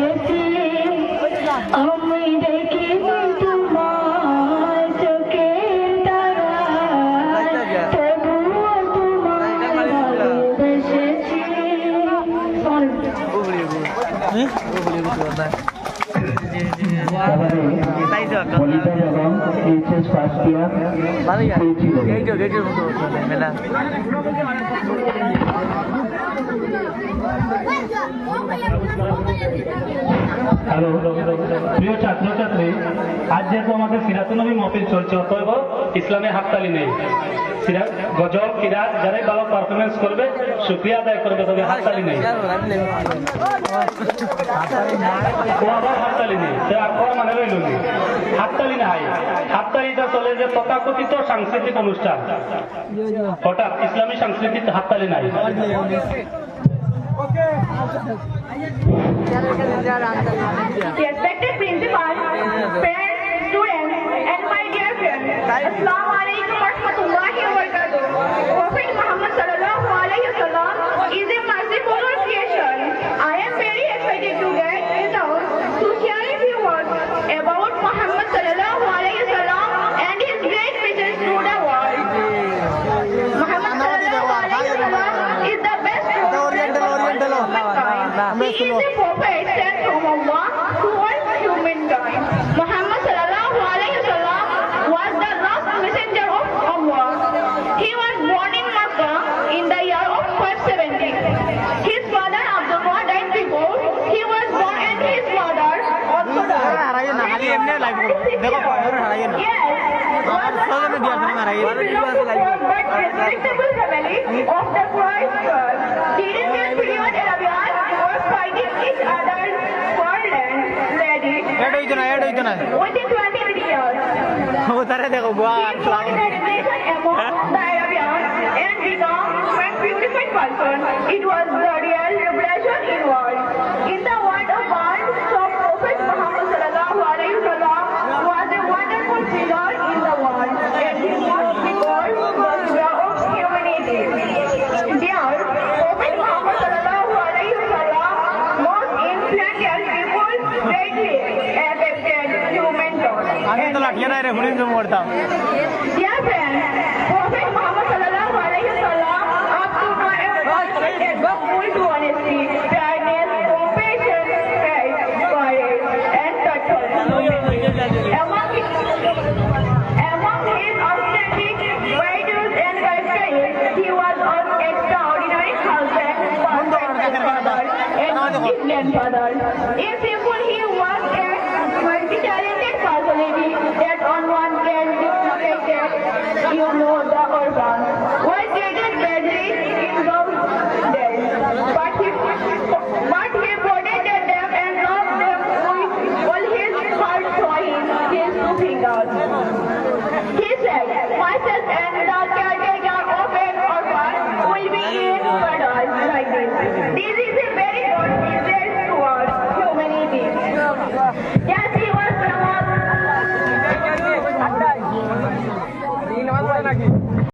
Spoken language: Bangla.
যেতে আমি দেখি তোমার চোখে তবুও তোমার বেসেছি মেলা হ্যাঁ। হ্যালো প্রিয় ছাত্রছাত্রী আজ যেহেতু আমাদের সিরাতুনবী মফিল চলছে অতএব ইসলামে হাততালি নেই সিরাজ গজল কিরাত যারাই ভালো পারফরমেন্স করবে শুক্রিয়া আদায় করবে তবে হাততালি নেই ও আবার হাততালি নেই সে আগ্রহ মানে রইল নি হাততালি নাই হাততালিটা চলে যে তথাকথিত সাংস্কৃতিক অনুষ্ঠান হঠাৎ ইসলামী সাংস্কৃতিক হাততালি নাই The Respected principal, parents, students, and my dear friends, He is prophet sent from Allah to all humankind. Muhammad sallallahu alayhi wasallam was the last messenger of Allah. He was born in Makkah in the year of 570. His father Abdullah died before he was born his mother Yes. Ano ito na? Within 20 videos. Oo, tara na ko buha. Before graduation among the Arabians and become a beautiful person, it was the real revolution in world. आगे तलाठिया रहे हुए मोड़ता grandfather. In simple, he was a multi-talented you blow the organ. did it get